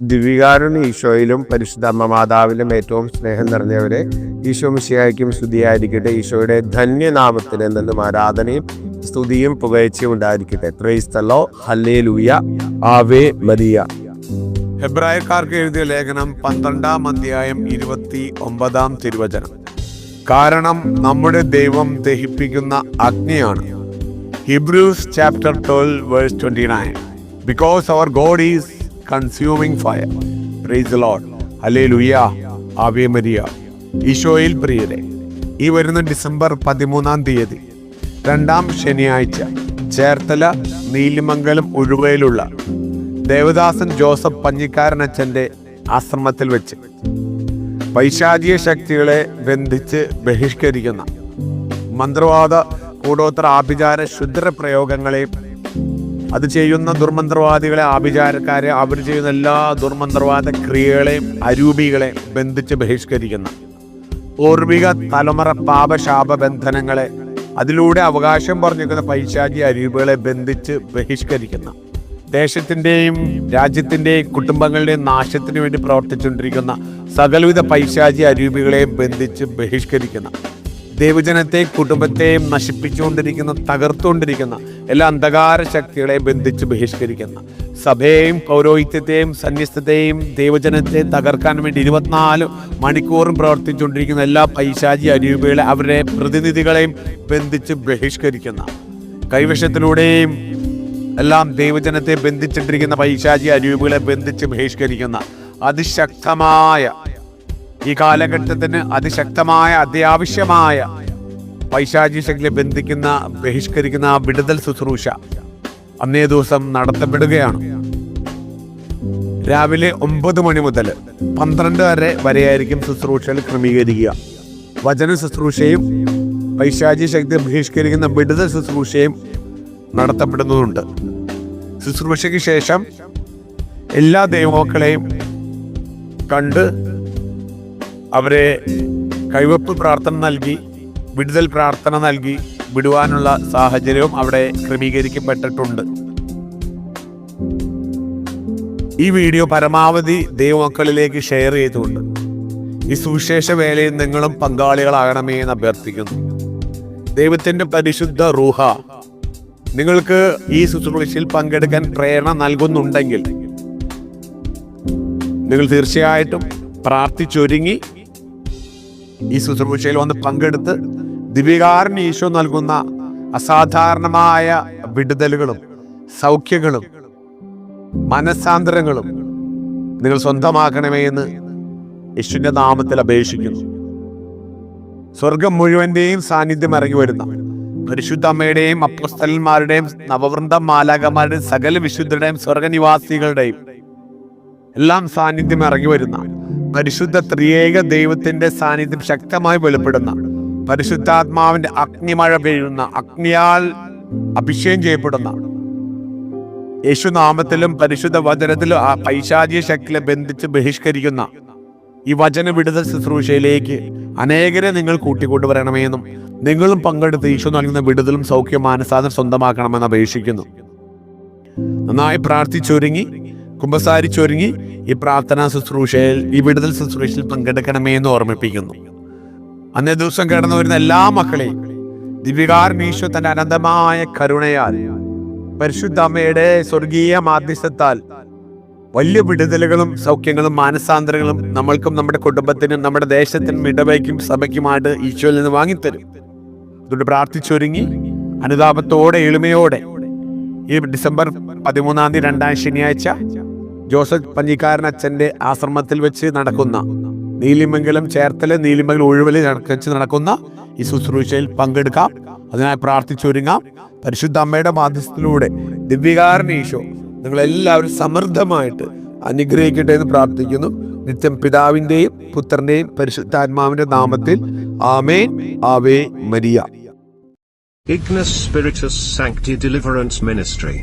ദിവികാരുണി ഈശോയിലും പരിശുദ്ധ അമ്മ മാതാവിലും ഏറ്റവും സ്നേഹം നിറഞ്ഞവരെ ഈശോ മിശിയായിരിക്കും സ്തുതിയായിരിക്കട്ടെ. ഈശോയുടെ ധന്യനാമത്തിന് എന്നും ആരാധനയും സ്തുതിയും പുകഴ്ചയും ഉണ്ടായിരിക്കട്ടെ. ത്രൈസ്തലോ ഹല്ലേ ലൂയ ആവേ മരിയ ഹെബ്രായക്കാർക്ക് എഴുതിയ ലേഖനം പന്ത്രണ്ടാം അധ്യായം ഇരുപത്തി ഒമ്പതാം തിരുവചനം. കാരണം നമ്മുടെ ദൈവം ദഹിപ്പിക്കുന്ന അഗ്നിയാണ്. Hebrews chapter twelve verse twenty nine because our God is consuming fire praise Lord അല്ലേ ലുയ ആവേ ഈശോയിൽ പ്രിയരെ ഈ വരുന്ന ഡിസംബർ പതിമൂന്നാം തീയതി രണ്ടാം ശനിയാഴ്ച ചേർത്തല നീലിമംഗലം ഉഴുവയിലുള്ള ദേവദാസൻ ജോസഫ് പഞ്ഞിക്കാരനച്ഛന്റെ ആശ്രമത്തിൽ വെച്ച് പൈശാചിക ശക്തികളെ ബന്ധിച്ച് ബഹിഷ്കരിക്കുന്ന മന്ത്രവാദ കൂടോത്ര ആഭിചാര ശുദ്ര പ്രയോഗങ്ങളെയും അത് ചെയ്യുന്ന ദുർമന്ത്രവാദികളെ ആഭിചാരക്കാരെ അവർ ചെയ്യുന്ന എല്ലാ ദുർമന്ത്രവാദ ക്രിയകളെയും അരൂപികളെ ബന്ധിച്ച് ബഹിഷ്കരിക്കുന്ന. പൂർവിക തലമുറ പാപശാപ ബന്ധനങ്ങളെ അതിലൂടെ അവകാശം പറഞ്ഞിരിക്കുന്ന പൈശാചി അരൂപികളെ ബന്ധിച്ച് ബഹിഷ്കരിക്കുന്ന. ദേശത്തിന്റെയും രാജ്യത്തിന്റെയും കുടുംബങ്ങളുടെയും നാശത്തിന് വേണ്ടി പ്രവർത്തിച്ചുകൊണ്ടിരിക്കുന്ന സകലവിധ പൈശാചി അരൂപികളെയും ബന്ധിച്ച് ബഹിഷ്കരിക്കുന്ന. ദൈവജനത്തെ കുടുംബത്തെ നശിപ്പിച്ചുകൊണ്ടിരിക്കുന്ന തകർത്തുകൊണ്ടിരിക്കുന്ന എല്ലാ അന്ധകാര ശക്തികളെയും ബന്ധിച്ച് ബഹിഷ്കരിക്കുന്ന സഭയെയും പൗരോഹിത്യത്തെയും സന്യസ്തത്തെയും ദൈവജനത്തെ തകർക്കാൻ വേണ്ടി ഇരുപത്തിനാല് മണിക്കൂറും പ്രവർത്തിച്ചുകൊണ്ടിരിക്കുന്ന എല്ലാ പൈശാചി അരൂപികളെ അവരുടെ പ്രതിനിധികളെയും ബന്ധിച്ച് ബഹിഷ്കരിക്കുന്ന കൈവശത്തിലൂടെയും എല്ലാം ദൈവജനത്തെ ബന്ധിച്ചിട്ടിരിക്കുന്ന പൈശാചി അരൂപികളെ ബന്ധിച്ച് ബഹിഷ്കരിക്കുന്ന അതിശക്തമായ ഈ കാലഘട്ടത്തിന് അതിശക്തമായ അത്യാവശ്യമായ പൈശാചി ശക്തി ബന്ധിക്കുന്ന ബഹിഷ്കരിക്കുന്ന വിടുതൽ ശുശ്രൂഷ അന്നേ ദിവസം നടത്തപ്പെടുകയാണ്. രാവിലെ ഒമ്പത് മണി മുതൽ പന്ത്രണ്ട് വരെ വരെയായിരിക്കും ശുശ്രൂഷകൾ ക്രമീകരിക്കുക. വചന ശുശ്രൂഷയും പൈശാചി ശക്തി ബഹിഷ്കരിക്കുന്ന വിടുതൽ ശുശ്രൂഷയും നടത്തപ്പെടുന്നതുണ്ട് ശുശ്രൂഷയ്ക്ക് ശേഷം എല്ലാ ദൈവമക്കളെയും കണ്ട് അവരെ കൈവപ്പ് പ്രാർത്ഥന നൽകി വിടുതൽ പ്രാർത്ഥന നൽകി വിടുവാനുള്ള സാഹചര്യവും അവിടെ ക്രമീകരിക്കപ്പെട്ടിട്ടുണ്ട്. ഈ വീഡിയോ പരമാവധി ദൈവമക്കളിലേക്ക് ഷെയർ ചെയ്തുകൊണ്ട് ഈ സുവിശേഷ വേലയിൽ നിങ്ങളും പങ്കാളികളാകണമേ എന്ന് അഭ്യർത്ഥിക്കുന്നു. ദൈവത്തിന്റെ പരിശുദ്ധ റൂഹ നിങ്ങൾക്ക് ഈ ശുശ്രൂഷയിൽ പങ്കെടുക്കാൻ പ്രേരണ നൽകുന്നുണ്ടെങ്കിൽ നിങ്ങൾ തീർച്ചയായിട്ടും പ്രാർത്ഥിച്ചൊരുങ്ങി ഈ ശുശ്രൂഷയിൽ വന്ന് പങ്കെടുത്ത് ദിവ്യകാരൻ ഈശോ നൽകുന്ന അസാധാരണമായ വിടുതലുകളും സൗഖ്യങ്ങളും മനസ്സാന്തരങ്ങളും നിങ്ങൾ സ്വന്തമാക്കണമേ എന്ന് യേശുവിന്റെ നാമത്തിൽ അപേക്ഷിക്കുന്നു. സ്വർഗം മുഴുവന്റെയും സാന്നിധ്യം ഇറങ്ങി വരുന്ന പരിശുദ്ധ അമ്മയുടെയും അപ്പസ്തലന്മാരുടെയും നവവൃന്ദ മാലാകന്മാരുടെയും സകല വിശുദ്ധരുടെയും സ്വർഗനിവാസികളുടെയും എല്ലാം സാന്നിധ്യം ഇറങ്ങി വരുന്ന പരിശുദ്ധ ത്രിയേക ദൈവത്തിന്റെ സാന്നിധ്യം ശക്തമായി വെളിപ്പെടുന്ന പരിശുദ്ധാത്മാവിന്റെ അഗ്നിമഴ പെയ്യുന്ന അഗ്നിയാൽ അഭിഷേകം ചെയ്യപ്പെടുന്ന യേശുനാമത്തിലും പരിശുദ്ധ വചനത്തിലും ആ പൈശാചിക ശക്തിയെ ബന്ധിച്ച് ബഹിഷ്കരിക്കുന്ന ഈ വചന വിടുതൽ ശുശ്രൂഷയിലേക്ക് അനേകരെ നിങ്ങൾ കൂട്ടിക്കൊണ്ടുവരണമെന്നും നിങ്ങളും പങ്കെടുത്ത് ഈശോ നൽകുന്ന വിടുതലും സൗഖ്യം മാനസാദം സ്വന്തമാക്കണമെന്ന് അപേക്ഷിക്കുന്നു. നന്നായി പ്രാർത്ഥിച്ചൊരുങ്ങി കുമ്പസാരിച്ചൊരുങ്ങി ഈ പ്രാർത്ഥനാ ശുശ്രൂഷയിൽ ഈ വിടുതൽ ശുശ്രൂഷയിൽ പങ്കെടുക്കണമേ എന്ന് ഓർമ്മിപ്പിക്കുന്നു. അന്നേ ദിവസം കിടന്നു വരുന്ന എല്ലാ മക്കളെയും ദിവ്യകാരൻ ഈശോ തന്റെ അനന്തമായ കരുണയാൽ പരിശുദ്ധ അമ്മയുടെ സ്വർഗീയ മാധ്യസ്ഥത്താൽ വലിയ വിടുതലുകളും സൗഖ്യങ്ങളും മാനസാന്തരങ്ങളും നമ്മൾക്കും നമ്മുടെ കുടുംബത്തിനും നമ്മുടെ ദേശത്തിനും ഇടവയ്ക്കും സഭയ്ക്കുമായിട്ട് ഈശോയിൽ നിന്ന് വാങ്ങിത്തരും. അതുകൊണ്ട് പ്രാർത്ഥിച്ചൊരുങ്ങി അനുതാപത്തോടെ എളിമയോടെ ഈ ഡിസംബർ പതിമൂന്നാം തീയതി രണ്ടാം ശനിയാഴ്ച ജോസഫ് പഞ്ഞിക്കാരൻ അച്ഛന്റെ ആശ്രമത്തിൽ വെച്ച് നടക്കുന്ന നീലിമംഗലം ചേർത്തല നീലിമംഗലം ഒഴിവലി വെച്ച് നടക്കുന്ന ഈ ശുശ്രൂഷയിൽ പങ്കെടുക്കാം. അതിനായി പ്രാർത്ഥിച്ചൊരുങ്ങാം പരിശുദ്ധ അമ്മയുടെ മാധ്യസ്ഥത്തിലൂടെ ദിവ്യകാരൻ ഈശോ നിങ്ങളെല്ലാവരും സമൃദ്ധമായിട്ട് അനുഗ്രഹിക്കട്ടെ എന്ന് പ്രാർത്ഥിക്കുന്നു. നിത്യം പിതാവിന്റെയും പുത്രന്റെയും പരിശുദ്ധാത്മാവിന്റെ നാമത്തിൽ ആമേൻ. ആവേ മരിയ. Ignis Spiritus Sancti Deliverance Ministry.